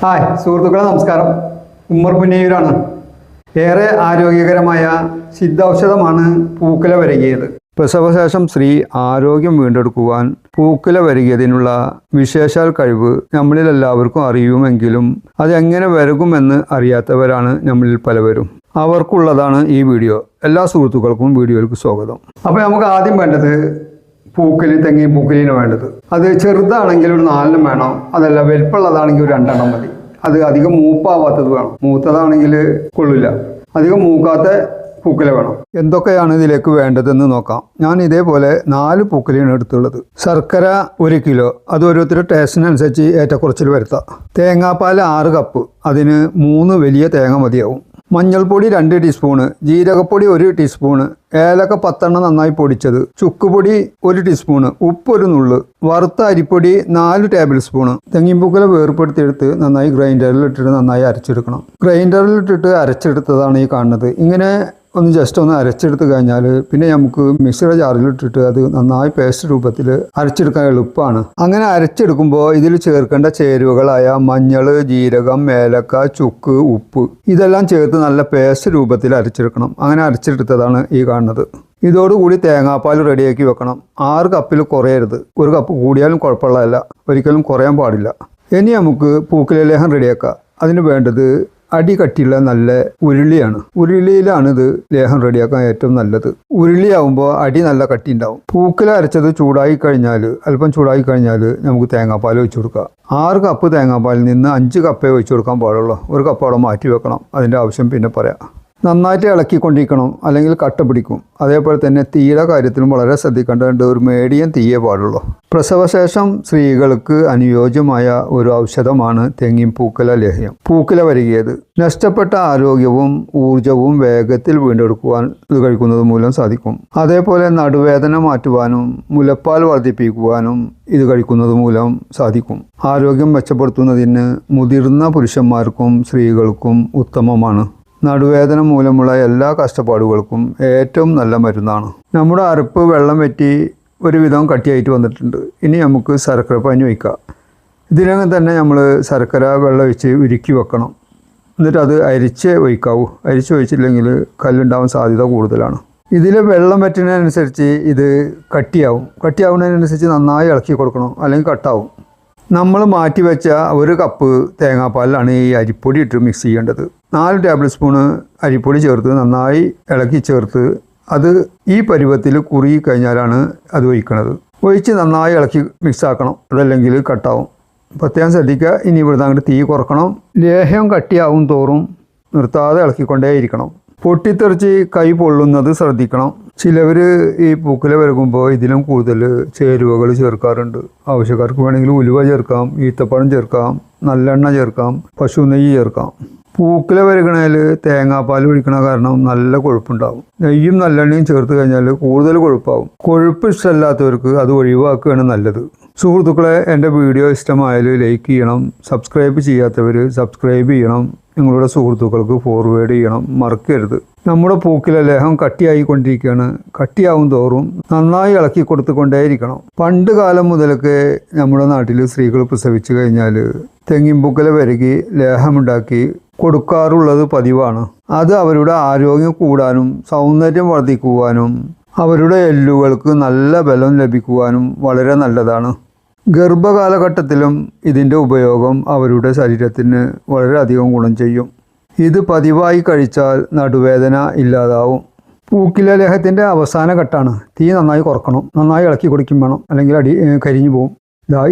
Hi സുഹൃത്തുക്കളെ നമസ്കാരം. ഉമ്മർ പുന്നയൂരാണ്. ഏറെ ആരോഗ്യകരമായ സിദ്ധൌഷധമാണ് പൂക്കുല വരകിയത്. പ്രസവശേഷം സ്ത്രീ ആരോഗ്യം വീണ്ടെടുക്കുവാൻ പൂക്കുല വരകിയതിനുള്ള വിശേഷാൽ കഴിവ് നമ്മളിൽ എല്ലാവർക്കും അറിയുമെങ്കിലും അതെങ്ങനെ വരകുമെന്ന് അറിയാത്തവരാണ് നമ്മളിൽ പലവരും. അവർക്കുള്ളതാണ് ഈ വീഡിയോ. എല്ലാ സുഹൃത്തുക്കൾക്കും വീഡിയോയിലേക്ക് സ്വാഗതം. അപ്പോൾ നമുക്ക് ആദ്യം വേണ്ടത് പൂക്കലി തെങ്ങിയും പൂക്കലിന് വേണ്ടത്. അത് ചെറുതാണെങ്കിൽ ഒരു നാലെണ്ണം വേണം. അതല്ല വലിപ്പമുള്ളതാണെങ്കിൽ ഒരു രണ്ടെണ്ണം മതി. അത് അധികം മൂപ്പാവാത്തത് വേണം. മൂത്തതാണെങ്കിൽ കൊള്ളില്ല. അധികം മൂക്കാത്ത പൂക്കല വേണം. എന്തൊക്കെയാണ് ഇതിലേക്ക് വേണ്ടതെന്ന് നോക്കാം. ഞാൻ ഇതേപോലെ നാല് പൂക്കലിയാണ് എടുത്തുള്ളത്. ശർക്കര ഒരു കിലോ. അത് ഓരോരുത്തരുടെ ടേസ്റ്റിനനുസരിച്ച് ഏറ്റക്കുറച്ചിൽ വരുത്താം. തേങ്ങാപ്പാൽ ആറ് കപ്പ് അതിന് മൂന്ന് വലിയ തേങ്ങ മതിയാവും. മഞ്ഞൾപ്പൊടി രണ്ട് ടീസ്പൂണ് ജീരകപ്പൊടി ഒരു ടീസ്പൂണ് ഏലക്ക പത്തെണ്ണം നന്നായി പൊടിച്ചത്. ചുക്കുപൊടി ഒരു ടീസ്പൂണ് ഉപ്പ് ഒരു നുള്ള് വറുത്ത അരിപ്പൊടി നാല് ടേബിൾ സ്പൂണ് തെങ്ങിൻപൂക്കല വേർപ്പെടുത്തിയെടുത്ത് നന്നായി ഗ്രൈൻഡറിൽ ഇട്ടിട്ട് നന്നായി അരച്ചെടുക്കണം. ഗ്രൈൻഡറിൽ ഇട്ടിട്ട് അരച്ചെടുത്തതാണ് ഈ കാണുന്നത്. ഇങ്ങനെ ഒന്ന് ജസ്റ്റ് ഒന്ന് അരച്ചെടുത്ത് കഴിഞ്ഞാൽ പിന്നെ നമുക്ക് മിക്സിയുടെ ജാറിലിട്ടിട്ട് അത് നന്നായി പേസ്റ്റ് രൂപത്തിൽ അരച്ചെടുക്കാൻ എളുപ്പമാണ് അങ്ങനെ അരച്ചെടുക്കുമ്പോൾ ഇതിൽ ചേർക്കേണ്ട ചേരുവകളായ മഞ്ഞൾ ജീരകം ഏലക്ക ചുക്ക് ഉപ്പ് ഇതെല്ലാം ചേർത്ത് നല്ല പേസ്റ്റ് രൂപത്തിൽ അരച്ചെടുക്കണം. അങ്ങനെ അരച്ചെടുത്തതാണ് ഈ കാണുന്നത്. ഇതോടുകൂടി തേങ്ങാപ്പാൽ റെഡിയാക്കി വെക്കണം. ആറ് കപ്പിൽ കുറയരുത്. ഒരു കപ്പ് കൂടിയാലും കുഴപ്പമുള്ളതല്ല. ഒരിക്കലും കുറയാൻ പാടില്ല. ഇനി നമുക്ക് പൂക്കിലേഹം റെഡിയാക്കാം അതിന് വേണ്ടത് അടി കട്ടിയുള്ള നല്ല ഉരുളിയാണ്. ഉരുളിയിലാണ് ഇത് ലേഹം റെഡിയാക്കാൻ ഏറ്റവും നല്ലത്. ഉരുളിയാവുമ്പോൾ അടി നല്ല കട്ടി ഉണ്ടാവും പൂക്കല അരച്ചത് ചൂടായി കഴിഞ്ഞാൽ അല്പം ചൂടായി കഴിഞ്ഞാൽ നമുക്ക് തേങ്ങാപ്പാൽ ഒഴിച്ചു കൊടുക്കാം. ആറ് കപ്പ് തേങ്ങാപ്പാലിൽ നിന്ന് അഞ്ച് കപ്പേ ഒഴിച്ചു കൊടുക്കാൻ പാടുള്ളൂ. ഒരു കപ്പ് അവിടെ മാറ്റി വെക്കണം. അതിന്റെ ആവശ്യം പിന്നെ പറയാം. നന്നായിട്ട് ഇളക്കിക്കൊണ്ടിരിക്കണം അല്ലെങ്കിൽ കട്ട പിടിക്കും. അതേപോലെ തന്നെ തീയുടെ കാര്യത്തിലും വളരെ ശ്രദ്ധിക്കേണ്ടതുണ്ട്. ഒരു മീഡിയം തീയേ പാടുള്ളൂ. പ്രസവശേഷം സ്ത്രീകൾക്ക് അനുയോജ്യമായ ഒരു ഔഷധമാണ് തെങ്ങിൻ പൂക്കല ലേഹ്യം. പൂക്കല വരികിയത് നഷ്ടപ്പെട്ട ആരോഗ്യവും ഊർജവും വേഗത്തിൽ വീണ്ടെടുക്കുവാൻ ഇത് കഴിക്കുന്നത് മൂലം സാധിക്കും. അതേപോലെ നടുവേദന മാറ്റുവാനും മുലപ്പാൽ വർദ്ധിപ്പിക്കുവാനും ഇത് കഴിക്കുന്നത് മൂലം സാധിക്കും. ആരോഗ്യം മെച്ചപ്പെടുത്തുന്നതിന് മുതിർന്ന പുരുഷന്മാർക്കും സ്ത്രീകൾക്കും ഉത്തമമാണ്. നടുവേദന മൂലമുള്ള എല്ലാ കഷ്ടപ്പാടുകൾക്കും ഏറ്റവും നല്ല മരുന്നാണ്. നമ്മുടെ അരപ്പ് വെള്ളം വറ്റി ഒരുവിധം കട്ടിയായിട്ട് വന്നിട്ടുണ്ട്. ഇനി നമുക്ക് ശർക്കര പനി വയ്ക്കാം ഇതിനകം തന്നെ നമ്മൾ ശർക്കര വെള്ളം ഒഴിച്ച് ഉരുക്കി വെക്കണം. എന്നിട്ട് അത് അരിച്ച് ഒഴിക്കാവൂ. അരിച്ച് ഒഴിച്ചില്ലെങ്കിൽ കല്ലുണ്ടാവാൻ സാധ്യത കൂടുതലാണ്. ഇതിൽ വെള്ളം വറ്റുന്നതിനനുസരിച്ച് ഇത് കട്ടിയാവും. കട്ടിയാവുന്നതിനനുസരിച്ച് നന്നായി ഇളക്കി കൊടുക്കണം. അല്ലെങ്കിൽ കട്ടാവും. നമ്മൾ മാറ്റി വെച്ച ഒരു കപ്പ് തേങ്ങാപ്പാലിലാണ് ഈ അരിപ്പൊടി ഇട്ട് മിക്സ് ചെയ്യേണ്ടത്. നാല് ടേബിൾ സ്പൂണ് അരിപ്പൊടി ചേർത്ത് നന്നായി ഇളക്കി ചേർത്ത് അത് ഈ പരുവത്തിൽ കുറുകി കഴിഞ്ഞാലാണ് അത് ഒഴിക്കുന്നത് ഒഴിച്ച് നന്നായി ഇളക്കി മിക്സ് ആക്കണം. അതല്ലെങ്കിൽ കട്ടാവും പ്രത്യേകം ശ്രദ്ധിക്കുക ഇനി ഇവിടുന്ന് അങ്ങോട്ട് തീ കുറക്കണം. ലേഹ്യം കട്ടിയാവും തോറും നിർത്താതെ ഇളക്കിക്കൊണ്ടേയിരിക്കണം. പൊട്ടിത്തെറിച്ച് കൈ പൊള്ളുന്നത് ശ്രദ്ധിക്കണം. ചിലവർ ഈ പൂക്കല വരകുമ്പോൾ ഇതിലും കൂടുതൽ ചേരുവകൾ ചേർക്കാറുണ്ട്. ആവശ്യക്കാർക്ക് വേണമെങ്കിൽ ഉലുവ ചേർക്കാം ഈത്തപ്പഴം ചേർക്കാം നല്ലെണ്ണ ചേർക്കാം പശു നെയ്യ് ചേർക്കാം. പൂക്കല വരകണേൽ തേങ്ങാപ്പാൽ ഒഴിക്കണ കാരണം നല്ല കൊഴുപ്പുണ്ടാവും. നെയ്യും നല്ലെണ്ണയും ചേർത്ത് കഴിഞ്ഞാൽ കൂടുതൽ കൊഴുപ്പാവും. കൊഴുപ്പ് ഇഷ്ടമല്ലാത്തവർക്ക് അത് ഒഴിവാക്കുകയാണ് നല്ലത്. സുഹൃത്തുക്കളെ എന്റെ വീഡിയോ ഇഷ്ടമായാൽ ലൈക്ക് ചെയ്യണം സബ്സ്ക്രൈബ് ചെയ്യാത്തവർ സബ്സ്ക്രൈബ് ചെയ്യണം. നിങ്ങളുടെ സുഹൃത്തുക്കൾക്ക് ഫോർവേഡ് ചെയ്യണം. മറക്കരുത്. നമ്മുടെ പൂക്കിലെ ലേഹം കട്ടിയായിക്കൊണ്ടിരിക്കുകയാണ്. കട്ടിയാവും തോറും നന്നായി ഇളക്കി കൊടുത്തുകൊണ്ടേയിരിക്കണം. പണ്ട് കാലം മുതലൊക്കെ നമ്മുടെ നാട്ടിൽ സ്ത്രീകൾ പ്രസവിച്ചു കഴിഞ്ഞാൽ തെങ്ങിൻപൂക്കല വരകി ലേഹമുണ്ടാക്കി കൊടുക്കാറുള്ളത് പതിവാണ്. അത് അവരുടെ ആരോഗ്യം കൂടാനും സൗന്ദര്യം വർദ്ധിക്കുവാനും അവരുടെ എല്ലുകൾക്ക് നല്ല ബലം ലഭിക്കുവാനും വളരെ നല്ലതാണ്. ഗർഭകാലഘട്ടത്തിലും ഇതിന്റെ ഉപയോഗം അവരുടെ ശരീരത്തിന് വളരെയധികം ഗുണം ചെയ്യും. ഇത് പതിവായി കഴിച്ചാൽ നടുവേദന ഇല്ലാതാവും. പൂക്കില ലേഹത്തിന്റെ അവസാന ഘട്ടമാണ് തീ നന്നായി കുറക്കണം. നന്നായി ഇളക്കി കുടിക്കും വേണം. അല്ലെങ്കിൽ അടി കരിഞ്ഞു പോകും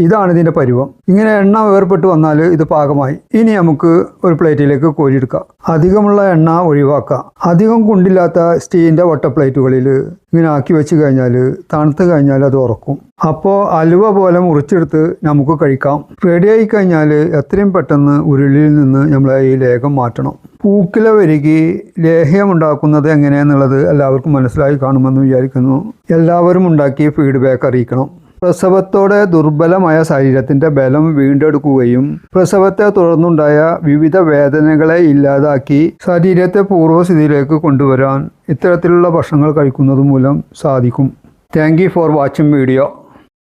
ഇതാണ് ഇതിന്റെ പരുവം. ഇങ്ങനെ എണ്ണ വേർപെട്ട് വന്നാൽ ഇത് പാകമായി. ഇനി നമുക്ക് ഒരു പ്ലേറ്റിലേക്ക് കോരിയെടുക്കാം. അധികമുള്ള എണ്ണ ഒഴിവാക്കാം. അധികം കുണ്ടില്ലാത്ത സ്റ്റീലിന്റെ വട്ട പ്ലേറ്റുകളിൽ ഇങ്ങനെ ആക്കി വെച്ച് കഴിഞ്ഞാൽ തണുത്ത് കഴിഞ്ഞാൽ അത് ഉറക്കും. അപ്പോൾ അലുവ പോലെ മുറിച്ചെടുത്ത് നമുക്ക് കഴിക്കാം. റെഡിയായി കഴിഞ്ഞാൽ എത്രയും പെട്ടെന്ന് ഉരുളിയിൽ നിന്ന് നമ്മൾ ഈ ലേഖം മാറ്റണം. പൂക്കില വരികി ലേഹ്യമുണ്ടാക്കുന്നത് ഉണ്ടാക്കുന്നത് എങ്ങനെയാണെന്നുള്ളത് എല്ലാവർക്കും മനസ്സിലായി കാണുമെന്ന് വിചാരിക്കുന്നു. എല്ലാവരും ഉണ്ടാക്കി ഫീഡ്ബാക്ക് അറിയിക്കണം. പ്രസവത്തോടെ ദുർബലമായ ശരീരത്തിന്റെ ബലം വീണ്ടെടുക്കുകയും പ്രസവത്തെ തുടർന്നുണ്ടായ വിവിധ വേദനകളെ ഇല്ലാതാക്കി ശരീരത്തെ പൂർവസ്ഥിതിയിലേക്ക് കൊണ്ടുവരാൻ ഇത്തരത്തിലുള്ള ഭക്ഷണങ്ങൾ കഴിക്കുന്നത് മൂലം സാധിക്കും താങ്ക് ഫോർ വാച്ചിങ് വീഡിയോ